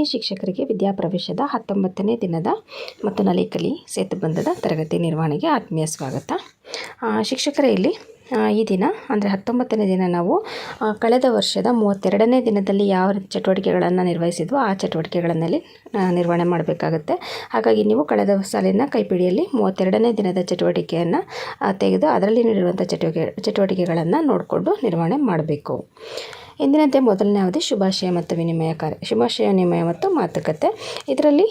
ಆತ್ಮೀಯ ಶಿಕ್ಷಕರಿಗೆ ವಿದ್ಯಾಪ್ರವೇಶದ ಹತ್ತೊಂಬತ್ತನೇ ದಿನದ ಮತ್ತು ನಲಿಕಲಿ ಸೇತುಬಂಧದ ತರಗತಿ ನಿರ್ವಹಣೆಗೆ ಆತ್ಮೀಯ ಸ್ವಾಗತ. ಶಿಕ್ಷಕರೇ ಇಲ್ಲಿ ಈ ದಿನ ಅಂದರೆ ಹತ್ತೊಂಬತ್ತನೇ ದಿನ ನಾವು ಕಳೆದ ವರ್ಷದ ಮೂವತ್ತೆರಡನೇ ದಿನದಲ್ಲಿ ಯಾವ ಚಟುವಟಿಕೆಗಳನ್ನು ನಿರ್ವಹಿಸಿದ್ವು ಆ ಚಟುವಟಿಕೆಗಳನ್ನಲ್ಲಿ ಆ, ನಿರ್ವಹಣೆ ಮಾಡಬೇಕಾಗುತ್ತೆ. ಹಾಗಾಗಿ ನೀವು ಕಳೆದ ಸಾಲಿನ ಕೈಪಿಡಿಯಲ್ಲಿ ಮೂವತ್ತೆರಡನೇ ದಿನದ ಚಟುವಟಿಕೆಯನ್ನು ತೆಗೆದು ಅದರಲ್ಲಿ ನೀಡಿರುವಂಥ ಚಟುವಟಿಕೆ ಚಟುವಟಿಕೆಗಳನ್ನು ನೋಡಿಕೊಂಡು ನಿರ್ವಹಣೆ ಮಾಡಬೇಕು. ಎಂದಿನಂತೆ ಮೊದಲನೇ ಅವಧಿ ಶುಭಾಶಯ ಮತ್ತು ವಿನಿಮಯ ಕಾರ್ಯ. ಶುಭಾಶಯ, ವಿನಿಮಯ ಮತ್ತು ಮಾತುಕತೆ. ಇದರಲ್ಲಿ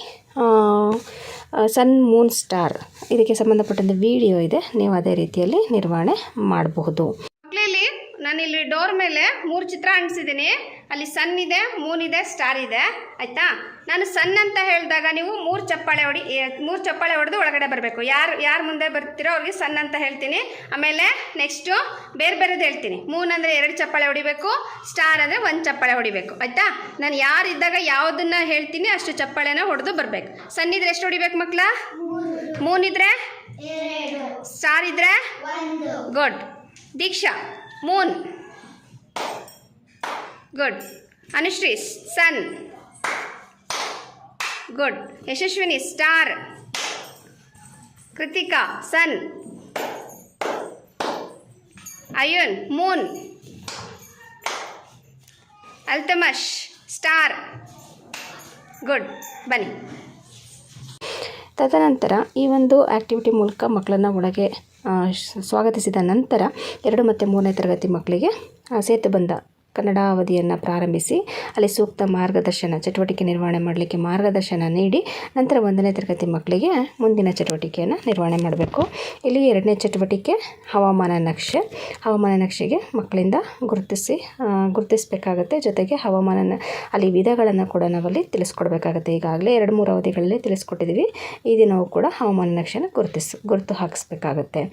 ಸನ್, ಮೂನ್, ಸ್ಟಾರ್ ಇದಕ್ಕೆ ಸಂಬಂಧಪಟ್ಟಂತೆ ವಿಡಿಯೋ ಇದೆ. ನೀವು ಅದೇ ರೀತಿಯಲ್ಲಿ ನಿರ್ವಹಣೆ ಮಾಡಬಹುದು. ನಾನಿಲ್ಲಿ ಡೋರ್ ಮೇಲೆ ಮೂರು ಚಿತ್ರ ಅಂಟಿಸಿದ್ದೀನಿ. ಅಲ್ಲಿ ಸನ್ ಇದೆ ಮೂನ್ ಇದೆ ಸ್ಟಾರ್ ಇದೆ ಆಯಿತಾ? ನಾನು ಸನ್ ಅಂತ ಹೇಳಿದಾಗ ನೀವು ಮೂರು ಚಪ್ಪಾಳೆ ಹೊಡಿ ಮೂರು ಚಪ್ಪಾಳೆ ಹೊಡೆದು ಒಳಗಡೆ ಬರಬೇಕು. ಯಾರು ಯಾರು ಮುಂದೆ ಬರ್ತೀರೋ ಅವ್ರಿಗೆ ಸನ್ ಅಂತ ಹೇಳ್ತೀನಿ. ಆಮೇಲೆ ನೆಕ್ಸ್ಟು ಬೇರೆ ಬೇರೆದು ಹೇಳ್ತೀನಿ. ಮೂನ್ ಅಂದರೆ ಎರಡು ಚಪ್ಪಾಳೆ ಹೊಡಿಬೇಕು ಸ್ಟಾರ್ ಅಂದರೆ ಒಂದು ಚಪ್ಪಾಳೆ ಹೊಡಿಬೇಕು. ಆಯಿತಾ? ನಾನು ಯಾರು ಇದ್ದಾಗ ಯಾವುದನ್ನ ಹೇಳ್ತೀನಿ ಅಷ್ಟು ಚಪ್ಪಾಳೆನ ಹೊಡೆದು ಬರಬೇಕು. ಸನ್ ಇದ್ರೆ ಎಷ್ಟು ಹೊಡಿಬೇಕು ಮಕ್ಕಳ ಮೂನ್ ಇದ್ರೆ? ಸ್ಟಾರ್ ಇದ್ರೆ? Good Deeksha moon good Anushree sun good Yashaswini star Krithika sun Ayun moon Altamash star good ಬನ್ನಿ. ತದನಂತರ ಈ ಒಂದು ಆ್ಯಕ್ಟಿವಿಟಿ ಮೂಲಕ ಮಕ್ಕಳನ್ನು ಒಳಗೆ ಸ್ವಾಗತಿಸಿದ ನಂತರ ಎರಡು ಮತ್ತು ಮೂರನೇ ತರಗತಿ ಮಕ್ಕಳಿಗೆ ಸೇತು ಸೇತುಬಂಧ ಕನ್ನಡ ಅವಧಿಯನ್ನು ಪ್ರಾರಂಭಿಸಿ, ಅಲ್ಲಿ ಸೂಕ್ತ ಮಾರ್ಗದರ್ಶನ, ಚಟುವಟಿಕೆ ನಿರ್ವಹಣೆ ಮಾಡಲಿಕ್ಕೆ ಮಾರ್ಗದರ್ಶನ ನೀಡಿ, ನಂತರ ಒಂದನೇ ತರಗತಿ ಮಕ್ಕಳಿಗೆ ಮುಂದಿನ ಚಟುವಟಿಕೆಯನ್ನು ನಿರ್ವಹಣೆ ಮಾಡಬೇಕು. ಇಲ್ಲಿ ಎರಡನೇ ಚಟುವಟಿಕೆ, ಹವಾಮಾನ ನಕ್ಷೆ. ಹವಾಮಾನ ನಕ್ಷೆಗೆ ಮಕ್ಕಳಿಂದ ಗುರುತಿಸಿ ಗುರುತಿಸಬೇಕಾಗತ್ತೆ. ಜೊತೆಗೆ ಹವಾಮಾನ ಅಲ್ಲಿ ವಿಧಗಳನ್ನು ಕೂಡ ನಾವಲ್ಲಿ ತಿಳಿಸ್ಕೊಡ್ಬೇಕಾಗತ್ತೆ. ಈಗಾಗಲೇ ಎರಡು ಮೂರು ಅವಧಿಗಳಲ್ಲಿ ತಿಳಿಸ್ಕೊಟ್ಟಿದ್ದೀವಿ ಈ ದಿನವೂ ಕೂಡ ಹವಾಮಾನ ನಕ್ಷೆನ ಗುರುತಿಸ್, ಗುರುತು ಹಾಕಿಸ್ಬೇಕಾಗತ್ತೆ.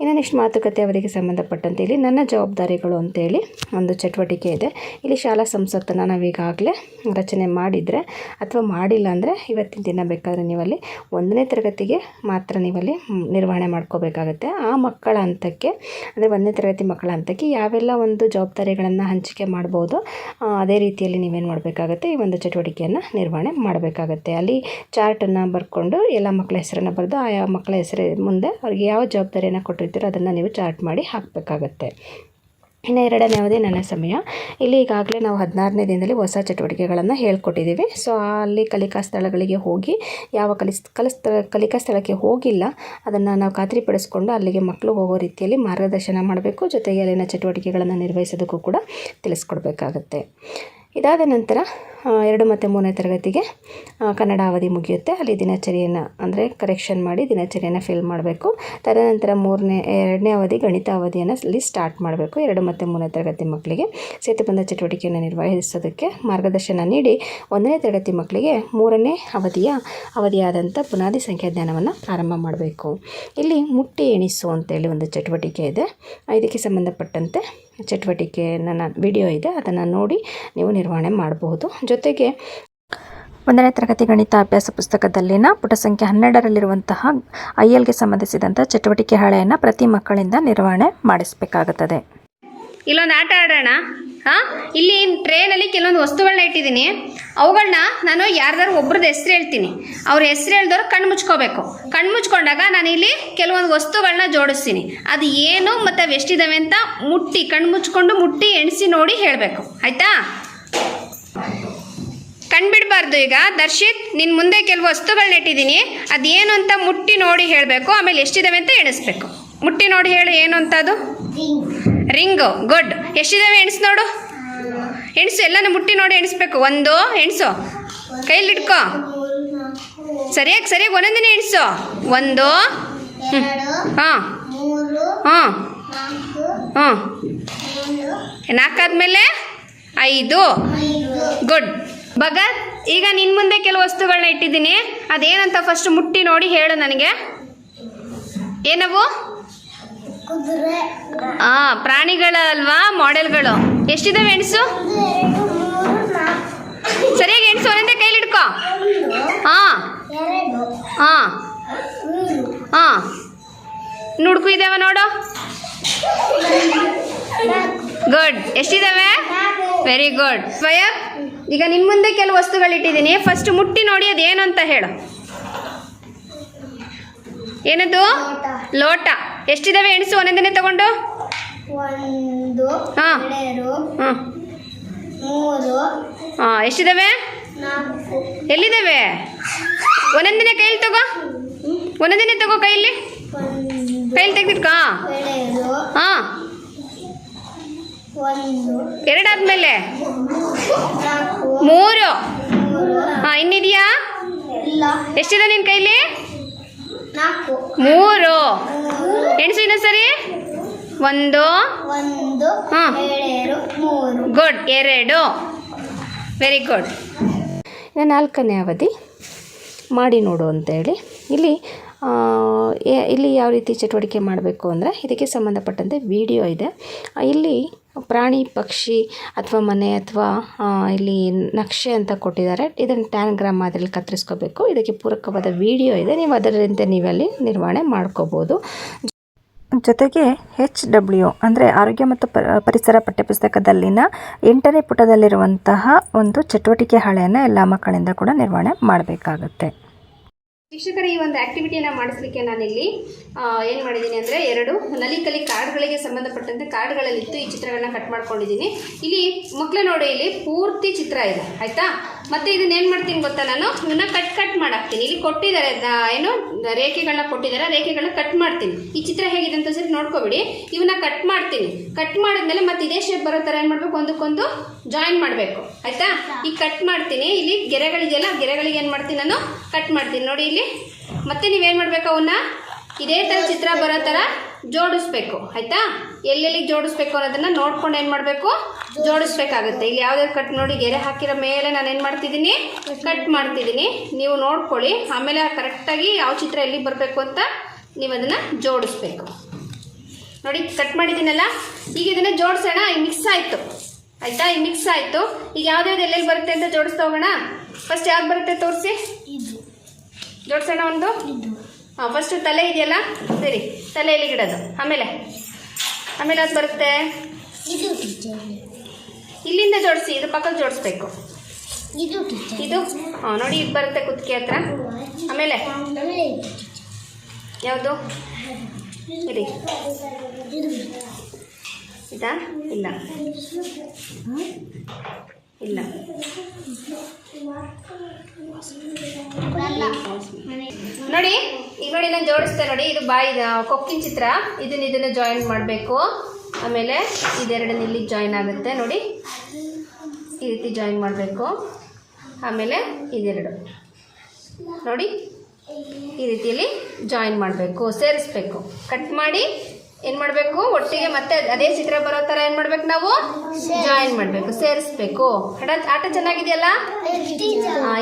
ಇನ್ನು ನೆಕ್ಸ್ಟ್ ಮಾತುಕತೆ ಅವಧಿಗೆ ಸಂಬಂಧಪಟ್ಟಂತೆ ಇಲ್ಲಿ ನನ್ನ ಜವಾಬ್ದಾರಿಗಳು ಅಂತೇಳಿ ಒಂದು ಚಟುವಟಿಕೆ ಇದೆ. ಇಲ್ಲಿ ಶಾಲಾ ಸಂಸತ್ತನ್ನು ನಾವೀಗಾಗಲೇ ರಚನೆ ಮಾಡಿದರೆ ಅಥವಾ ಮಾಡಿಲ್ಲ ಅಂದರೆ ಇವತ್ತಿನ ದಿನ ಬೇಕಾದರೆ ನೀವಲ್ಲಿ ಒಂದನೇ ತರಗತಿಗೆ ಮಾತ್ರ ನೀವಲ್ಲಿ ನಿರ್ವಹಣೆ ಮಾಡ್ಕೋಬೇಕಾಗತ್ತೆ. ಆ ಮಕ್ಕಳ ಹಂತಕ್ಕೆ, ಅಂದರೆ ಒಂದನೇ ತರಗತಿ ಮಕ್ಕಳ ಹಂತಕ್ಕೆ ಯಾವೆಲ್ಲ ಒಂದು ಜವಾಬ್ದಾರಿಗಳನ್ನು ಹಂಚಿಕೆ ಮಾಡ್ಬೋದು ಅದೇ ರೀತಿಯಲ್ಲಿ ನೀವೇನು ಮಾಡಬೇಕಾಗತ್ತೆ, ಈ ಒಂದು ಚಟುವಟಿಕೆಯನ್ನು ನಿರ್ವಹಣೆ ಮಾಡಬೇಕಾಗತ್ತೆ. ಅಲ್ಲಿ ಚಾರ್ಟನ್ನು ಬರ್ಕೊಂಡು ಎಲ್ಲ ಮಕ್ಕಳ ಹೆಸರನ್ನು ಬರೆದು ಆಯಾ ಮಕ್ಕಳ ಹೆಸರು ಮುಂದೆ ಅವ್ರಿಗೆ ಯಾವ ಜವಾಬ್ದಾರಿಯನ್ನು ಕೊಟ್ಟಿರ್ತೀರೋ ಅದನ್ನು ನೀವು ಚಾರ್ಟ್ ಮಾಡಿ ಹಾಕಬೇಕಾಗತ್ತೆ. ಇನ್ನು ಎರಡನೇ ಅವಧಿ ನನ್ನ ಸಮಯ. ಇಲ್ಲಿ ಈಗಾಗಲೇ ನಾವು ಹದಿನಾರನೇ ದಿನದಲ್ಲಿ ಹೊಸ ಚಟುವಟಿಕೆಗಳನ್ನು ಹೇಳ್ಕೊಟ್ಟಿದ್ದೀವಿ ಸೊ ಅಲ್ಲಿ ಕಲಿಕಾ ಸ್ಥಳಗಳಿಗೆ ಹೋಗಿ, ಯಾವ ಕಲಿಸ್ ಕಲಿಸ್, ಕಲಿಕಾ ಸ್ಥಳಕ್ಕೆ ಹೋಗಿಲ್ಲ, ಅದನ್ನು ನಾವು ಖಾತ್ರಿಪಡಿಸ್ಕೊಂಡು ಅಲ್ಲಿಗೆ ಮಕ್ಕಳು ಹೋಗೋ ರೀತಿಯಲ್ಲಿ ಮಾರ್ಗದರ್ಶನ ಮಾಡಬೇಕು. ಜೊತೆಗೆ ಅಲ್ಲಿನ ಚಟುವಟಿಕೆಗಳನ್ನು ನಿರ್ವಹಿಸೋದಕ್ಕೂ ಕೂಡ ತಿಳಿಸ್ಕೊಡ್ಬೇಕಾಗತ್ತೆ. ಇದಾದ ನಂತರ ಎರಡು ಮತ್ತು ಮೂರನೇ ತರಗತಿಗೆ ಕನ್ನಡ ಅವಧಿ ಮುಗಿಯುತ್ತೆ. ಅಲ್ಲಿ ದಿನಚರಿಯನ್ನು, ಅಂದರೆ ಕರೆಕ್ಷನ್ ಮಾಡಿ ದಿನಚರಿಯನ್ನು ಫಿಲ್ ಮಾಡಬೇಕು. ತದನಂತರ ಮೂರನೇ, ಎರಡನೇ ಅವಧಿ ಗಣಿತ ಅವಧಿಯನ್ನು ಅಲ್ಲಿ ಸ್ಟಾರ್ಟ್ ಮಾಡಬೇಕು. ಎರಡು ಮತ್ತು ಮೂರನೇ ತರಗತಿ ಮಕ್ಕಳಿಗೆ ಸೇತುಬಂಧ ಚಟುವಟಿಕೆಯನ್ನು ನಿರ್ವಹಿಸೋದಕ್ಕೆ ಮಾರ್ಗದರ್ಶನ ನೀಡಿ ಒಂದನೇ ತರಗತಿ ಮಕ್ಕಳಿಗೆ ಮೂರನೇ ಅವಧಿಯ ಅವಧಿಯಾದಂಥ ಬುನಾದಿ ಸಂಖ್ಯಾಜ್ಞಾನವನ್ನು ಪ್ರಾರಂಭ ಮಾಡಬೇಕು. ಇಲ್ಲಿ ಮುಟ್ಟಿ ಎಣಿಸು ಅಂತೇಳಿ ಒಂದು ಚಟುವಟಿಕೆ ಇದೆ. ಇದಕ್ಕೆ ಸಂಬಂಧಪಟ್ಟಂತೆ ಚಟುವಟಿಕೆ ನನ್ನ ವಿಡಿಯೋ ಇದೆ, ಅದನ್ನು ನೋಡಿ ನೀವು ನಿರ್ವಹಣೆ ಮಾಡಬಹುದು. ಜೊತೆಗೆ ಒಂದನೇ ತರಗತಿ ಗಣಿತ ಅಭ್ಯಾಸ ಪುಸ್ತಕದಲ್ಲಿನ ಪುಟ ಸಂಖ್ಯೆ ಹನ್ನೆರಡರಲ್ಲಿರುವಂತಹ ಐ ಎಲ್ಗೆ ಸಂಬಂಧಿಸಿದಂಥ ಚಟುವಟಿಕೆ ಹಾಳೆಯನ್ನು ಪ್ರತಿ ಮಕ್ಕಳಿಂದ ನಿರ್ವಹಣೆ ಮಾಡಿಸಬೇಕಾಗುತ್ತದೆ. ಇಲ್ಲೊಂದು ಆಟ ಆಡೋಣ. ಹಾಂ, ಇಲ್ಲಿ ಟ್ರೇನಲ್ಲಿ ಕೆಲವೊಂದು ವಸ್ತುಗಳನ್ನ ಇಟ್ಟಿದ್ದೀನಿ ಅವುಗಳನ್ನ ನಾನು ಯಾರ್ದಾರು ಒಬ್ರದ್ದು ಹೆಸ್ರು ಹೇಳ್ತೀನಿ. ಅವ್ರ ಹೆಸ್ರು ಹೇಳ್ದವ್ರು ಕಣ್ಣು ಮುಚ್ಕೋಬೇಕು. ಕಣ್ಣು ಮುಚ್ಕೊಂಡಾಗ ನಾನು ಇಲ್ಲಿ ಕೆಲವೊಂದು ವಸ್ತುಗಳನ್ನ ಜೋಡಿಸ್ತೀನಿ. ಅದು ಏನು ಮತ್ತು ಅವು ಎಷ್ಟಿದಾವೆ ಅಂತ ಮುಟ್ಟಿ ಕಣ್ಣು ಮುಚ್ಕೊಂಡು ಮುಟ್ಟಿ ಎಣಿಸಿ ನೋಡಿ ಹೇಳಬೇಕು. ಆಯಿತಾ? ಕಣ್ಬಿಡಬಾರ್ದು ಈಗ. ದರ್ಶಿತ್ ನಿನ್ನ ಮುಂದೆ ಕೆಲವು ವಸ್ತುಗಳನ್ನ ಇಟ್ಟಿದ್ದೀನಿ ಅದೇನು ಅಂತ ಮುಟ್ಟಿ ನೋಡಿ ಹೇಳಬೇಕು. ಆಮೇಲೆ ಎಷ್ಟಿದ್ದಾವೆ ಅಂತ ಎಣಿಸ್ಬೇಕು. ಮುಟ್ಟಿ ನೋಡಿ ಹೇಳು ಏನು ಅಂತ ಅದು ರಿಂಗು ಗುಡ್. ಎಷ್ಟಿದ್ದಾವೆ ಎಣಿಸ್ ನೋಡು. ಎಣಿಸು, ಎಲ್ಲನೂ ಮುಟ್ಟಿ ನೋಡಿ ಎಣಿಸ್ಬೇಕು. ಒಂದು, ಎಣಿಸು. ಕೈಲಿ ಇಟ್ಕೋ ಸರಿಯಾಗಿ ಸರಿಯಾಗಿ ಒಂದೊಂದನೇ ಎಣಿಸು. ಒಂದು ಹಾಂ ಹಾಂ ಹಾಂ ನಾಲ್ಕಾದ್ಮೇಲೆ ಐದು. ಗುಡ್. ಭಗತ್, ಈಗ ನಿನ್ನ ಮುಂದೆ ಕೆಲವು ವಸ್ತುಗಳನ್ನ ಇಟ್ಟಿದ್ದೀನಿ. ಅದೇನಂತ ಫಸ್ಟ್ ಮುಟ್ಟಿ ನೋಡಿ ಹೇಳು ನನಗೆ. ಏನವು? ಆ ಪ್ರಾಣಿಗಳ ಅಲ್ವಾ ಮಾಡೆಲ್ಗಳು ಎಷ್ಟಿದಾವೆ ಎಣಿಸು ಸರಿಯಾಗಿ ಹೆಣ್ಸು ಒಂದೇ ಕೈಲಿ ಹಿಡ್ಕೋ. ಹಾ ಹಾ ಹಾ ನುಡ್ಕು ಇದಾವ ನೋಡು. ಗುಡ್ ಎಷ್ಟಿದಾವೆ? ವೆರಿ ಗುಡ್ ಸ್ವಯ ಈಗ ನಿಮ್ಮ ಮುಂದೆ ಕೆಲವು ವಸ್ತುಗಳಿಟ್ಟಿದ್ದೀನಿ ಫಸ್ಟ್ ಮುಟ್ಟಿ ನೋಡಿ ಅದೇನು ಅಂತ ಹೇಳು. ಏನದು? ಲೋಟ. ಎಷ್ಟಿದಾವೆ ಎಣಿಸು ಒಂದೊಂದನೇ ತಗೊಂಡು? ಒಂದು ಹಾ. ಹಾಂ. ಮೂರು ಹಾಂ ಎಷ್ಟಿದಾವೆ? ಎಲ್ಲಿದ್ದಾವೆ ಒಂದೊಂದನೇ ಕೈಯಲ್ಲಿ ತಗೋ. ಒಂದೊಂದನೇ ತಗೋ ಕೈಲಿ ಕೈಲಿ ತೆಗ್ದಿಟ್ಕ ಹಾಂ. ಎರಡಾದ್ಮೇಲೆ? ಮೂರು. ಹಾ ಇನ್ನಿದೆಯಾ? ಎಷ್ಟಿದೆ ನಿನ್ನ ಕೈಲಿ? ಮೂರು. ಎಣಿಸು ಇನ್ನೊಂದ್ಸರಿ ಒಂದು. ಒಂದು ಹಾ. ಗುಡ್ ಎರಡು. ವೆರಿ ಗುಡ್ ನಾಲ್ಕನೇ ಅವಧಿ. ಮಾಡಿ ನೋಡು ಅಂತೇಳಿ ಇಲ್ಲಿ ಆ, ಎ- ಇಲ್ಲಿ ಯಾವ ರೀತಿ ಚಟುವಟಿಕೆ ಮಾಡಬೇಕು ಅಂದರೆ ಇದಕ್ಕೆ ಸಂಬಂಧಪಟ್ಟಂತೆ ವಿಡಿಯೋ ಇದೆ. ಇಲ್ಲಿ ಪ್ರಾಣಿ, ಪಕ್ಷಿ ಅಥವಾ ಮನೆ ಅಥವಾ ಇಲ್ಲಿ ನಕ್ಷೆ ಅಂತ ಕೊಟ್ಟಿದ್ದಾರೆ. ಇದನ್ನು ಟ್ಯಾನ್ಗ್ರಾಮ್ ಮಾದರಿಯಲ್ಲಿ ಕತ್ತರಿಸ್ಕೋಬೇಕು. ಇದಕ್ಕೆ ಪೂರಕವಾದ ವಿಡಿಯೋ ಇದೆ. ನೀವು ಅದರಂತೆ ನೀವಲ್ಲಿ ನಿರ್ವಹಣೆ ಮಾಡ್ಕೋಬೋದು. ಜೊತೆಗೆ ಎಚ್ ಡಬ್ಲ್ಯೂ ಅಂದರೆ ಆರೋಗ್ಯ ಮತ್ತು ಪರಿಸರ ಪಠ್ಯಪುಸ್ತಕದಲ್ಲಿನ ಎಂಟನೇ ಪುಟದಲ್ಲಿರುವಂತಹ ಒಂದು ಚಟುವಟಿಕೆ ಹಾಳೆಯನ್ನು ಎಲ್ಲ ಮಕ್ಕಳಿಂದ ಕೂಡ ನಿರ್ವಹಣೆ ಮಾಡಬೇಕಾಗತ್ತೆ. ಶಿಕ್ಷಕರ, ಈ ಒಂದು ಆಕ್ಟಿವಿಟಿಯನ್ನು ಮಾಡಿಸ್ಲಿಕ್ಕೆ ನಾನಿಲ್ಲಿ ಏನು ಮಾಡಿದ್ದೀನಿ ಅಂದರೆ ಎರಡು ನಲಿಕಲಿ ಕಾರ್ಡ್ಗಳಿಗೆ ಸಂಬಂಧಪಟ್ಟಂತೆ ಕಾರ್ಡ್ಗಳಲ್ಲಿತ್ತು ಈ ಚಿತ್ರಗಳನ್ನ ಕಟ್ ಮಾಡ್ಕೊಂಡಿದ್ದೀನಿ. ಇಲ್ಲಿ ಮಕ್ಕಳು ನೋಡಿ, ಇಲ್ಲಿ ಪೂರ್ತಿ ಚಿತ್ರ ಇದೆ, ಆಯಿತಾ? ಮತ್ತೆ ಇದನ್ನ ಏನು ಮಾಡ್ತೀನಿ ಗೊತ್ತಾ ನಾನು? ಇವನ್ನ ಕಟ್ ಕಟ್ ಮಾಡಾಕ್ತೀನಿ. ಇಲ್ಲಿ ಕೊಟ್ಟಿದ್ದಾರೆ ಏನು ರೇಖೆಗಳನ್ನ ಕೊಟ್ಟಿದ್ದಾರೆ. ರೇಖೆಗಳನ್ನ ಕಟ್ ಮಾಡ್ತೀನಿ. ಈ ಚಿತ್ರ ಹೇಗಿದೆ ಅಂತ ಸ್ವಲ್ಪ ನೋಡ್ಕೊಬಿಡಿ. ಇವನ್ನ ಕಟ್ ಮಾಡ್ತೀನಿ. ಕಟ್ ಮಾಡಿದ್ಮೇಲೆ ಮತ್ತೆ ಇದೇ ಶೇಪ್ ಬರೋ ಥರ ಏನು ಮಾಡಬೇಕು? ಒಂದಕ್ಕೊಂದು ಜಾಯಿನ್ ಮಾಡಬೇಕು. ಆಯಿತಾ? ಈ ಕಟ್ ಮಾಡ್ತೀನಿ. ಇಲ್ಲಿ ಗೆರೆಗಳಿದೆಯಲ್ಲ ಗೆರೆಗಳಿಗೆ ಏನು ಮಾಡ್ತೀನಿ ನಾನು? ಕಟ್ ಮಾಡ್ತೀನಿ. ನೋಡಿ ಇಲ್ಲಿ. ಮತ್ತೆ ನೀವೇನು ಮಾಡಬೇಕು ಅವನ್ನ? ಇದೇ ಥರ ಚಿತ್ರ ಬರೋ ಥರ ಜೋಡಿಸ್ಬೇಕು ಆಯಿತಾ? ಎಲ್ಲೆಲ್ಲಿಗೆ ಜೋಡಿಸ್ಬೇಕು ಅನ್ನೋದನ್ನು ನೋಡ್ಕೊಂಡು ಏನು ಮಾಡಬೇಕು? ಜೋಡಿಸ್ಬೇಕಾಗುತ್ತೆ. ಇಲ್ಲಿ ಯಾವುದೇ ಕಟ್ ನೋಡಿ ಗೆರೆ ಹಾಕಿರೋ ಮೇಲೆ ನಾನು ಏನು ಮಾಡ್ತಿದ್ದೀನಿ? ಕಟ್ ಮಾಡ್ತಿದ್ದೀನಿ. ನೀವು ನೋಡ್ಕೊಳ್ಳಿ. ಆಮೇಲೆ ಕರೆಕ್ಟಾಗಿ ಯಾವ ಚಿತ್ರ ಎಲ್ಲಿ ಬರಬೇಕು ಅಂತ ನೀವು ಅದನ್ನು ಜೋಡಿಸ್ಬೇಕು. ನೋಡಿ ಕಟ್ ಮಾಡಿದ್ದೀನಲ್ಲ? ಈಗ ಇದನ್ನು ಜೋಡಿಸೋಣ. ಈಗ ಮಿಕ್ಸ್ ಆಯಿತು. ಆಯಿತಾ? ಈಗ ಮಿಕ್ಸ್ ಆಯಿತು. ಈಗ ಯಾವ್ದು ಎಲ್ಲೆಲ್ಲಿ ಬರುತ್ತೆ ಅಂತ ಜೋಡಿಸ್ತಾ ಹೋಗೋಣ? ಫಸ್ಟ್ ಯಾವ್ದು ಬರುತ್ತೆ ತೋರಿಸಿ? ಜೋಡಿಸೋಣ ಒಂದು? ಇದು. ಹಾಂ ಫಸ್ಟು ತಲೆ ಇದೆಯಲ್ಲ? ಸರಿ ತಲೆಯಲ್ಲಿ ಗಿಡದು ಆಮೇಲೆ? ಆಮೇಲೆ ಅದು ಬರುತ್ತೆ? ಇಲ್ಲಿಂದ ಜೋಡಿಸಿ ಇದು ಪಕ್ಕಕ್ಕೆ ಜೋಡಿಸ್ಬೇಕು. ಇದು ಇದು? ಹಾಂ ನೋಡಿ ಇದು ಬರುತ್ತೆ ಕುತ್ತಿಗೆ ಹತ್ರ. ಆಮೇಲೆ? ಯಾವುದು? ಇರಿ ಇದಾ? ಇಲ್ಲ. ಇಲ್ಲ. ನೋಡಿ ಈಗ ನೋಡಿ ನಾನು ಜೋಡಿಸ್ತೆ ನೋಡಿ, ಇದು ಬಾಯಿ ಕೊಕ್ಕಿನ ಚಿತ್ರ. ಇದನ್ನ ಇದನ್ನ ಜಾಯಿನ್ ಮಾಡಬೇಕು. ಆಮೇಲೆ ಇದೆರಡನ್ನ ಇಲ್ಲಿ ಜಾಯಿನ್ ಆಗುತ್ತೆ ನೋಡಿ. ಈ ರೀತಿ ಜಾಯಿನ್ ಮಾಡಬೇಕು. ಆಮೇಲೆ ಇದೆರಡು. ನೋಡಿ, ಈ ರೀತಿಯಲ್ಲಿ ಜಾಯಿನ್ ಮಾಡಬೇಕು, ಸೇರಿಸ್ಬೇಕು. ಕಟ್ ಮಾಡಿ ಏನು ಮಾಡಬೇಕು? ಒಟ್ಟಿಗೆ ಮತ್ತೆ ಅದೇ ಚಿತ್ರ ಬರೋ ತರ ಏನು ಮಾಡ್ಬೇಕು ನಾವು? ಜಾಯಿನ್ ಮಾಡಬೇಕು ಸೇರಿಸ್ಬೇಕು. ಆಟ ಆಟ ಚೆನ್ನಾಗಿದೆಯಲ್ಲ?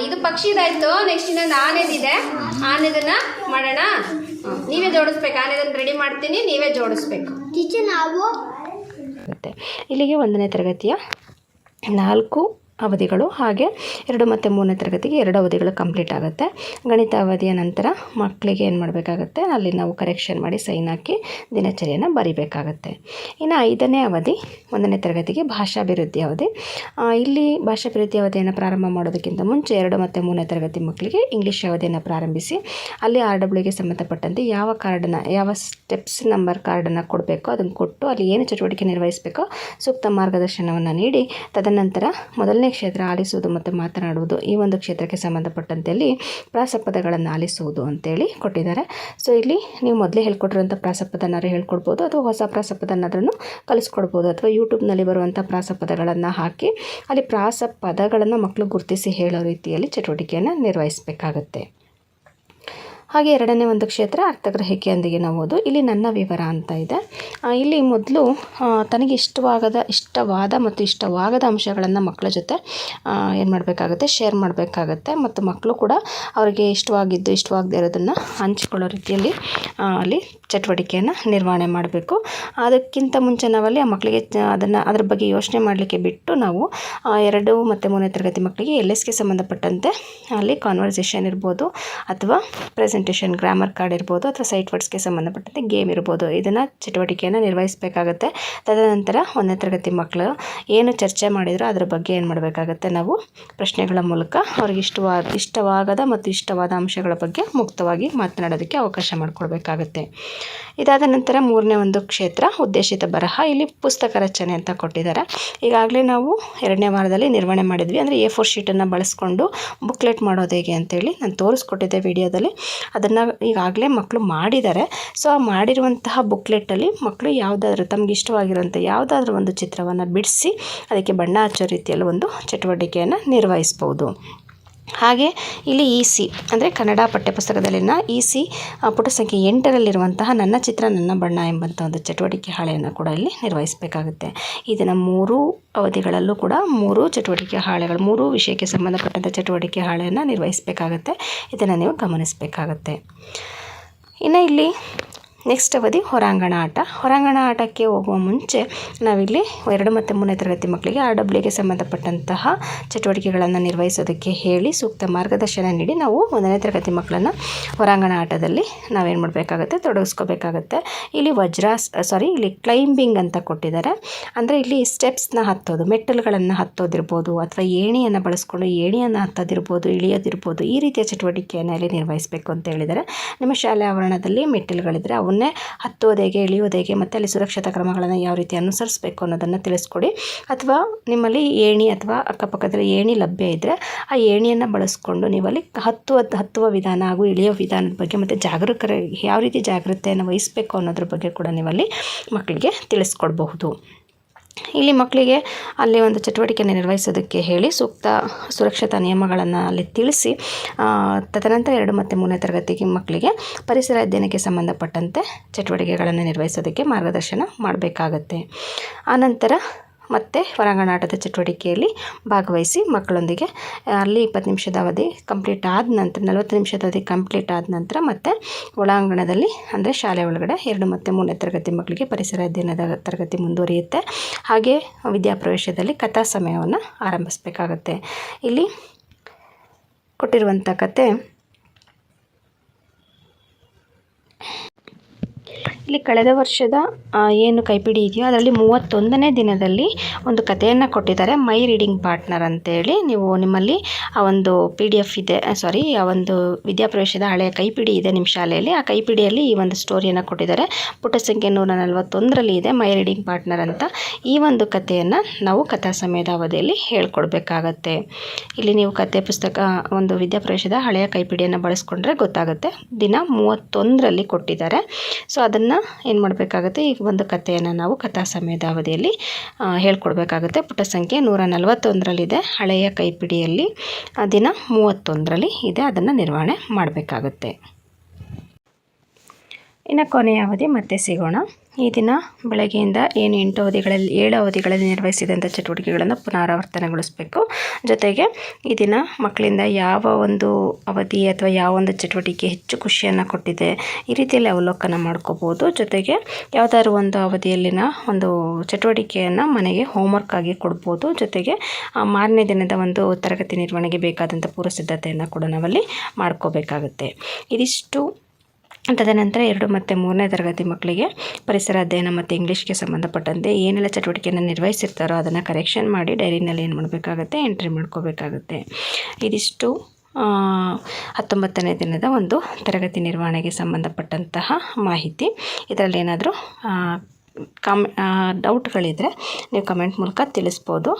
ಇದು ಪಕ್ಷಿದಾಯ್ತು ನೆಕ್ಸ್ಟ್ ಇನ್ನೊಂದು ಆನೆದಿದೆ. ಆನೆದನ್ನ ಮಾಡೋಣ. ನೀವೇ ಜೋಡಿಸ್ಬೇಕು. ಆನೆದನ್ನ ರೆಡಿ ಮಾಡ್ತೀನಿ ನೀವೇ ಜೋಡಿಸ್ಬೇಕು. ಟೀಚರ್ ನಾವು ಇಲ್ಲಿಗೆ ಒಂದನೇ ತರಗತಿಯ ನಾಲ್ಕು ಅವಧಿಗಳು ಹಾಗೆ ಎರಡು ಮತ್ತು ಮೂರನೇ ತರಗತಿಗೆ ಎರಡು ಅವಧಿಗಳು ಕಂಪ್ಲೀಟ್ ಆಗುತ್ತೆ. ಗಣಿತ ಅವಧಿಯ ನಂತರ ಮಕ್ಕಳಿಗೆ ಏನು ಮಾಡಬೇಕಾಗತ್ತೆ? ಅಲ್ಲಿ ನಾವು ಕರೆಕ್ಷನ್ ಮಾಡಿ ಸೈನ್ ಹಾಕಿ ದಿನಚರಿಯನ್ನು ಬರಿಬೇಕಾಗುತ್ತೆ. ಇನ್ನು ಐದನೇ ಅವಧಿ, ಒಂದನೇ ತರಗತಿಗೆ ಭಾಷಾಭಿವೃದ್ಧಿ ಅವಧಿ. ಇಲ್ಲಿ ಭಾಷಾಭಿವೃದ್ಧಿ ಅವಧಿಯನ್ನು ಪ್ರಾರಂಭ ಮಾಡೋದಕ್ಕಿಂತ ಮುಂಚೆ ಎರಡು ಮತ್ತು ಮೂರನೇ ತರಗತಿ ಮಕ್ಕಳಿಗೆ ಇಂಗ್ಲೀಷ್ ಅವಧಿಯನ್ನು ಪ್ರಾರಂಭಿಸಿ, ಅಲ್ಲಿ ಆರ್ ಡಬ್ಲ್ಯೂಗೆ ಸಂಬಂಧಪಟ್ಟಂತೆ ಯಾವ ಕಾರ್ಡನ್ನು ಯಾವ ಸ್ಟೆಪ್ಸ್ ನಂಬರ್ ಕಾರ್ಡನ್ನು ಕೊಡಬೇಕು ಅದನ್ನು ಕೊಟ್ಟು ಅಲ್ಲಿ ಏನು ಚಟುವಟಿಕೆ ನಿರ್ವಹಿಸಬೇಕೋ ಸೂಕ್ತ ಮಾರ್ಗದರ್ಶನವನ್ನು ನೀಡಿ, ತದನಂತರ ಮೊದಲನೇ ಕ್ಷೇತ್ರ ಆಲಿಸುವುದು ಮತ್ತು ಮಾತನಾಡುವುದು ಈ ಒಂದು ಕ್ಷೇತ್ರಕ್ಕೆ ಸಂಬಂಧಪಟ್ಟಂತೆ ಅಲ್ಲಿ ಪ್ರಾಸಪದಗಳನ್ನು ಆಲಿಸುವುದು ಅಂತೇಳಿ ಕೊಟ್ಟಿದ್ದಾರೆ. ಸೊ ಇಲ್ಲಿ ನೀವು ಮೊದಲೇ ಹೇಳ್ಕೊಟ್ಟಿರುವಂಥ ಪ್ರಾಸಪದನಾದ್ರೂ ಹೇಳ್ಕೊಡ್ಬೋದು ಅಥವಾ ಹೊಸ ಪ್ರಾಸಪದನಾದ್ರೂ ಕಲಿಸ್ಕೊಡ್ಬೋದು ಅಥವಾ ಯೂಟ್ಯೂಬ್ನಲ್ಲಿ ಬರುವಂಥ ಪ್ರಾಸಪದಗಳನ್ನು ಹಾಕಿ ಅಲ್ಲಿ ಪ್ರಾಸಪದಗಳನ್ನು ಮಕ್ಕಳು ಗುರುತಿಸಿ ಹೇಳೋ ರೀತಿಯಲ್ಲಿ ಚಟುವಟಿಕೆಯನ್ನು ನಿರ್ವಹಿಸಬೇಕಾಗತ್ತೆ. ಹಾಗೆ ಎರಡನೇ ಒಂದು ಕ್ಷೇತ್ರ ಅರ್ಥಗ್ರಹಿಕೆಯೊಂದಿಗೆ ನಾವು ಓದು. ಇಲ್ಲಿ ನನ್ನ ವಿವರ ಅಂತ ಇದೆ. ಇಲ್ಲಿ ಮೊದಲು ತನಗೆ ಇಷ್ಟವಾಗದ, ಇಷ್ಟವಾದ ಮತ್ತು ಇಷ್ಟವಾಗದ ಅಂಶಗಳನ್ನು ಮಕ್ಕಳ ಜೊತೆ ಏನು ಮಾಡಬೇಕಾಗುತ್ತೆ ಶೇರ್ ಮಾಡಬೇಕಾಗತ್ತೆ ಮತ್ತು ಮಕ್ಕಳು ಕೂಡ ಅವರಿಗೆ ಇಷ್ಟವಾಗಿದ್ದು, ಇಷ್ಟವಾಗದೇ ಇರೋದನ್ನು ಹಂಚಿಕೊಳ್ಳೋ ರೀತಿಯಲ್ಲಿ ಅಲ್ಲಿ ಚಟುವಟಿಕೆಯನ್ನು ನಿರ್ವಹಣೆ ಮಾಡಬೇಕು. ಅದಕ್ಕಿಂತ ಮುಂಚೆ ನಾವಲ್ಲಿ ಆ ಮಕ್ಕಳಿಗೆ ಅದನ್ನು ಅದ್ರ ಬಗ್ಗೆ ಯೋಚನೆ ಮಾಡಲಿಕ್ಕೆ ಬಿಟ್ಟು ನಾವು ಎರಡು ಮತ್ತು ಮೂರನೇ ತರಗತಿ ಮಕ್ಕಳಿಗೆ ಎಲ್ ಎಸ್ಗೆ ಸಂಬಂಧಪಟ್ಟಂತೆ ಅಲ್ಲಿ ಕಾನ್ವರ್ಸೇಷನ್ ಇರ್ಬೋದು, ಅಥವಾ ಪ್ರೆಸೆಂಟೇಷನ್ ಗ್ರಾಮರ್ ಕಾರ್ಡ್ ಇರ್ಬೋದು, ಅಥವಾ ಸೈಟ್ ವರ್ಡ್ಸ್ಗೆ ಸಂಬಂಧಪಟ್ಟಂತೆ ಗೇಮ್ ಇರ್ಬೋದು. ಇದನ್ನು ಚಟುವಟಿಕೆಯನ್ನು ನಿರ್ವಹಿಸಬೇಕಾಗತ್ತೆ. ತದನಂತರ ಒಂದನೇ ತರಗತಿ ಮಕ್ಕಳು ಏನು ಚರ್ಚೆ ಮಾಡಿದರೂ ಅದರ ಬಗ್ಗೆ ಏನು ಮಾಡಬೇಕಾಗತ್ತೆ ನಾವು ಪ್ರಶ್ನೆಗಳ ಮೂಲಕ ಅವ್ರಿಗೆ ಇಷ್ಟವಾದ ಇಷ್ಟವಾಗದ ಮತ್ತು ಇಷ್ಟವಾದ ಅಂಶಗಳ ಬಗ್ಗೆ ಮುಕ್ತವಾಗಿ ಮಾತನಾಡೋದಕ್ಕೆ ಅವಕಾಶ ಮಾಡಿಕೊಡ್ಬೇಕಾಗತ್ತೆ. ಇದಾದ ನಂತರ ಮೂರನೇ ಒಂದು ಕ್ಷೇತ್ರ, ಉದ್ದೇಶಿತ ಬರಹ. ಇಲ್ಲಿ ಪುಸ್ತಕ ರಚನೆ ಅಂತ ಕೊಟ್ಟಿದ್ದಾರೆ. ಈಗಾಗಲೇ ನಾವು ಎರಡನೇ ವಾರದಲ್ಲಿ ನಿರ್ವಹಣೆ ಮಾಡಿದ್ವಿ. ಅಂದರೆ ಎ ಫೋರ್ ಶೀಟನ್ನು ಬಳಸ್ಕೊಂಡು ಬುಕ್ಲೆಟ್ ಮಾಡೋದು ಹೇಗೆ ಅಂತೇಳಿ ನಾನು ತೋರಿಸ್ಕೊಟ್ಟಿದ್ದೆ ವಿಡಿಯೋದಲ್ಲಿ. ಅದನ್ನು ಈಗಾಗಲೇ ಮಕ್ಕಳು ಮಾಡಿದ್ದಾರೆ. ಸೊ ಆ ಮಾಡಿರುವಂತಹ ಬುಕ್ಲೆಟಲ್ಲಿ ಮಕ್ಕಳು ಯಾವುದಾದ್ರೂ ತಮಗೆ ಇಷ್ಟವಾಗಿರುವಂಥ ಯಾವುದಾದ್ರೂ ಒಂದು ಚಿತ್ರವನ್ನು ಬಿಡಿಸಿ, ಅದಕ್ಕೆ ಬಣ್ಣ ಹಚ್ಚೋ ರೀತಿಯಲ್ಲಿ ಒಂದು ಚಟುವಟಿಕೆಯನ್ನು ನಿರ್ವಹಿಸ್ಬೋದು. ಹಾಗೆ ಇಲ್ಲಿ ಇ ಸಿ ಅಂದರೆ ಕನ್ನಡ ಪಠ್ಯಪುಸ್ತಕದಲ್ಲಿನ ಇ ಸಿ ಪುಟ ಸಂಖ್ಯೆ ಎಂಟರಲ್ಲಿರುವಂತಹ ನನ್ನ ಚಿತ್ರ ನನ್ನ ಬಣ್ಣ ಎಂಬಂಥ ಒಂದು ಚಟುವಟಿಕೆ ಹಾಳೆಯನ್ನು ಕೂಡ ಇಲ್ಲಿ ನಿರ್ವಹಿಸಬೇಕಾಗುತ್ತೆ. ಇದನ್ನು ಮೂರು ಅವಧಿಗಳಲ್ಲೂ ಕೂಡ ಮೂರು ಚಟುವಟಿಕೆ ಹಾಳೆಗಳು, ಮೂರು ವಿಷಯಕ್ಕೆ ಸಂಬಂಧಪಟ್ಟಂಥ ಚಟುವಟಿಕೆ ಹಾಳೆಯನ್ನು ನಿರ್ವಹಿಸಬೇಕಾಗತ್ತೆ. ಇದನ್ನು ನೀವು ಗಮನಿಸಬೇಕಾಗತ್ತೆ. ಇನ್ನು ಇಲ್ಲಿ ನೆಕ್ಸ್ಟ್ ಅವಧಿ ಹೊರಾಂಗಣ ಆಟ. ಹೊರಾಂಗಣ ಆಟಕ್ಕೆ ಹೋಗುವ ಮುಂಚೆ ನಾವಿಲ್ಲಿ ಎರಡು ಮತ್ತು ಮೂರನೇ ತರಗತಿ ಮಕ್ಕಳಿಗೆ ಆರ್ ಡಬ್ಲ್ಯೂಗೆ ಸಂಬಂಧಪಟ್ಟಂತಹ ಚಟುವಟಿಕೆಗಳನ್ನು ನಿರ್ವಹಿಸೋದಕ್ಕೆ ಹೇಳಿ ಸೂಕ್ತ ಮಾರ್ಗದರ್ಶನ ನೀಡಿ ನಾವು ಒಂದನೇ ತರಗತಿ ಮಕ್ಕಳನ್ನು ಹೊರಾಂಗಣ ಆಟದಲ್ಲಿ ನಾವೇನು ಮಾಡಬೇಕಾಗುತ್ತೆ, ತೊಡಗಿಸ್ಕೋಬೇಕಾಗತ್ತೆ. ಇಲ್ಲಿ ವಜ್ರಾಸ್ ಸಾರಿ ಇಲ್ಲಿ ಕ್ಲೈಂಬಿಂಗ್ ಅಂತ ಕೊಟ್ಟಿದ್ದಾರೆ. ಅಂದರೆ ಇಲ್ಲಿ ಸ್ಟೆಪ್ಸ್ನ ಹತ್ತೋದು, ಮೆಟ್ಟಲುಗಳನ್ನು ಹತ್ತೋದಿರ್ಬೋದು ಅಥವಾ ಏಣಿಯನ್ನು ಬಳಸ್ಕೊಂಡು ಏಣಿಯನ್ನು ಹತ್ತೋದಿರ್ಬೋದು, ಇಳಿಯೋದಿರ್ಬೋದು ಈ ರೀತಿಯ ಚಟುವಟಿಕೆಯನ್ನು ಇಲ್ಲಿ ನಿರ್ವಹಿಸಬೇಕು ಅಂತ ಹೇಳಿದ್ದಾರೆ. ನಿಮ್ಮ ಶಾಲೆ ಆವರಣದಲ್ಲಿ ಮೆಟ್ಟಿಲುಗಳಿದ್ದರೆ ಅವನ್ನೇ ಹತ್ತೋದು ಹೇಗೆ ಇಳಿಯೋದೇಗೆ ಮತ್ತು ಅಲ್ಲಿ ಸುರಕ್ಷತಾ ಕ್ರಮಗಳನ್ನು ಯಾವ ರೀತಿ ಅನುಸರಿಸಬೇಕು ಅನ್ನೋದನ್ನು ತಿಳಿಸ್ಕೊಡಿ. ಅಥವಾ ನಿಮ್ಮಲ್ಲಿ ಏಣಿ ಅಥವಾ ಅಕ್ಕಪಕ್ಕದಲ್ಲಿ ಏಣಿ ಲಭ್ಯ ಇದ್ದರೆ ಆ ಏಣಿಯನ್ನು ಬಳಸ್ಕೊಂಡು ನೀವಲ್ಲಿ ಹತ್ತುವ ಹತ್ತುವ ವಿಧಾನ ಹಾಗೂ ಇಳಿಯೋ ವಿಧಾನದ ಬಗ್ಗೆ ಮತ್ತು ಜಾಗರೂಕರ ಯಾವ ರೀತಿ ಜಾಗ್ರತೆಯನ್ನು ವಹಿಸಬೇಕು ಅನ್ನೋದ್ರ ಬಗ್ಗೆ ಕೂಡ ನೀವಲ್ಲಿ ಮಕ್ಕಳಿಗೆ ತಿಳಿಸ್ಕೊಡ್ಬಹುದು. ಇಲ್ಲಿ ಮಕ್ಕಳಿಗೆ ಅಲ್ಲಿ ಒಂದು ಚಟುವಟಿಕೆಯನ್ನು ನಿರ್ವಹಿಸೋದಕ್ಕೆ ಹೇಳಿ ಸೂಕ್ತ ಸುರಕ್ಷತಾ ನಿಯಮಗಳನ್ನು ಅಲ್ಲಿ ತಿಳಿಸಿ ತದನಂತರ ಎರಡು ಮತ್ತು ಮೂರನೇ ತರಗತಿಗೆ ಮಕ್ಕಳಿಗೆ ಪರಿಸರ ಅಧ್ಯಯನಕ್ಕೆ ಸಂಬಂಧಪಟ್ಟಂತೆ ಚಟುವಟಿಕೆಗಳನ್ನು ನಿರ್ವಹಿಸೋದಕ್ಕೆ ಮಾರ್ಗದರ್ಶನ ಮಾಡಬೇಕಾಗತ್ತೆ. ಆನಂತರ ಮತ್ತೆ ಹೊರಾಂಗಣ ಆಟದ ಚಟುವಟಿಕೆಯಲ್ಲಿ ಭಾಗವಹಿಸಿ ಮಕ್ಕಳೊಂದಿಗೆ ಅಲ್ಲಿ ಇಪ್ಪತ್ತು ನಿಮಿಷದ ಅವಧಿ ಕಂಪ್ಲೀಟ್ ಆದ ನಂತರ, ನಲವತ್ತು ನಿಮಿಷದ ಅವಧಿ ಕಂಪ್ಲೀಟ್ ಆದ ನಂತರ ಮತ್ತೆ ಒಳಾಂಗಣದಲ್ಲಿ, ಅಂದರೆ ಶಾಲೆ ಒಳಗಡೆ ಎರಡು ಮತ್ತು ಮೂರನೇ ತರಗತಿ ಮಕ್ಕಳಿಗೆ ಪರಿಸರ ಅಧ್ಯಯನದ ತರಗತಿ ಮುಂದುವರಿಯುತ್ತೆ. ಹಾಗೆ ವಿದ್ಯಾಪ್ರವೇಶದಲ್ಲಿ ಕಥಾ ಸಮಯವನ್ನು ಆರಂಭಿಸಬೇಕಾಗತ್ತೆ. ಇಲ್ಲಿ ಕೊಟ್ಟಿರುವಂಥ ಕತೆ ಇಲ್ಲಿ ಕಳೆದ ವರ್ಷದ ಏನು ಕೈಪಿಡಿ ಇದೆಯೋ ಅದರಲ್ಲಿ ಮೂವತ್ತೊಂದನೇ ದಿನದಲ್ಲಿ ಒಂದು ಕಥೆಯನ್ನು ಕೊಟ್ಟಿದ್ದಾರೆ ಮೈ ರೀಡಿಂಗ್ ಪಾರ್ಟ್ನರ್ ಅಂತೇಳಿ. ನೀವು ನಿಮ್ಮಲ್ಲಿ ಆ ಒಂದು ಪಿ ಡಿ ಎಫ್ ಇದೆ ಸಾರಿ ಆ ಒಂದು ವಿದ್ಯಾಪ್ರವೇಶದ ಹಳೆಯ ಕೈಪಿಡಿ ಇದೆ ನಿಮ್ಮ ಶಾಲೆಯಲ್ಲಿ. ಆ ಕೈಪಿಡಿಯಲ್ಲಿ ಈ ಒಂದು ಸ್ಟೋರಿಯನ್ನು ಕೊಟ್ಟಿದ್ದಾರೆ. ಪುಟ ಸಂಖ್ಯೆ ನೂರ ನಲವತ್ತೊಂದರಲ್ಲಿ ಇದೆ ಮೈ ರೀಡಿಂಗ್ ಪಾರ್ಟ್ನರ್ ಅಂತ. ಈ ಒಂದು ಕಥೆಯನ್ನು ನಾವು ಕಥಾ ಸಮಯದ ಅವಧಿಯಲ್ಲಿ ಹೇಳ್ಕೊಡ್ಬೇಕಾಗತ್ತೆ. ಇಲ್ಲಿ ನೀವು ಕತೆ ಪುಸ್ತಕ ಒಂದು ವಿದ್ಯಾಪ್ರವೇಶದ ಹಳೆಯ ಕೈಪಿಡಿಯನ್ನು ಬಳಸ್ಕೊಂಡ್ರೆ ಗೊತ್ತಾಗುತ್ತೆ. ದಿನ ಮೂವತ್ತೊಂದರಲ್ಲಿ ಕೊಟ್ಟಿದ್ದಾರೆ. ಸೊ ಅದನ್ನು ಏನು ಮಾಡಬೇಕಾಗುತ್ತೆ? ಈಗ ಒಂದು ಕಥೆಯನ್ನು ನಾವು ಕಥಾ ಸಮಯದ ಅವಧಿಯಲ್ಲಿ ಹೇಳ್ಕೊಡ್ಬೇಕಾಗುತ್ತೆ. ಪುಟ ಸಂಖ್ಯೆ ನೂರ ನಲವತ್ತೊಂದರಲ್ಲಿದೆ. ಹಳೆಯ ಕೈಪಿಡಿಯಲ್ಲಿ ದಿನ ಮೂವತ್ತೊಂದರಲ್ಲಿ ಇದೆ. ಅದನ್ನು ನಿರ್ವಹಣೆ ಮಾಡಬೇಕಾಗುತ್ತೆ. ಇನ್ನು ಕೊನೆಯ ಅವಧಿ ಮತ್ತೆ ಸಿಗೋಣ. ಈ ದಿನ ಬೆಳಗ್ಗೆಯಿಂದ ಏನು ಎಂಟು ಅವಧಿಗಳಲ್ಲಿ, ಏಳು ಅವಧಿಗಳಲ್ಲಿ ನಿರ್ವಹಿಸಿದಂಥ ಚಟುವಟಿಕೆಗಳನ್ನು ಪುನರಾವರ್ತನೆಗೊಳಿಸಬೇಕು. ಜೊತೆಗೆ ಈ ದಿನ ಮಕ್ಕಳಿಂದ ಯಾವ ಒಂದು ಅವಧಿ ಅಥವಾ ಯಾವ ಒಂದು ಚಟುವಟಿಕೆ ಹೆಚ್ಚು ಖುಷಿಯನ್ನು ಕೊಟ್ಟಿದೆ, ಈ ರೀತಿಯಲ್ಲಿ ಅವಲೋಕನ ಮಾಡ್ಕೋಬೋದು. ಜೊತೆಗೆ ಯಾವುದಾದ್ರು ಒಂದು ಅವಧಿಯಲ್ಲಿನ ಒಂದು ಚಟುವಟಿಕೆಯನ್ನು ಮನೆಗೆ ಹೋಮ್ವರ್ಕ್ ಆಗಿ ಕೊಡ್ಬೋದು. ಜೊತೆಗೆ ಮಾರನೇ ದಿನದ ಒಂದು ತರಗತಿ ನಿರ್ವಹಣೆಗೆ ಬೇಕಾದಂಥ ಪೂರ್ವ ಸಿದ್ಧತೆಯನ್ನು ಕೂಡ ನಾವಲ್ಲಿ ಮಾಡ್ಕೋಬೇಕಾಗುತ್ತೆ. ಇದಿಷ್ಟು ತದನಂತರ ಎರಡು ಮತ್ತು ಮೂರನೇ ತರಗತಿ ಮಕ್ಕಳಿಗೆ ಪರಿಸರ ಅಧ್ಯಯನ ಮತ್ತು ಇಂಗ್ಲೀಷ್ಗೆ ಸಂಬಂಧಪಟ್ಟಂತೆ ಏನೆಲ್ಲ ಚಟುವಟಿಕೆಯನ್ನು ನಿರ್ವಹಿಸಿರ್ತಾರೋ ಅದನ್ನು ಕರೆಕ್ಷನ್ ಮಾಡಿ ಡೈರಿನಲ್ಲಿ ಏನು ಮಾಡಬೇಕಾಗುತ್ತೆ ಎಂಟ್ರಿ ಮಾಡ್ಕೋಬೇಕಾಗುತ್ತೆ. ಇದಿಷ್ಟು ಹತ್ತೊಂಬತ್ತನೇ ದಿನದ ಒಂದು ತರಗತಿ ನಿರ್ವಹಣೆಗೆ ಸಂಬಂಧಪಟ್ಟಂತಹ ಮಾಹಿತಿ. ಇದರಲ್ಲಿ ಏನಾದರೂ ಕಾಮ್ ಡೌಟ್ಗಳಿದ್ದರೆ ನೀವು ಕಮೆಂಟ್ ಮೂಲಕ ತಿಳಿಸ್ಬೋದು.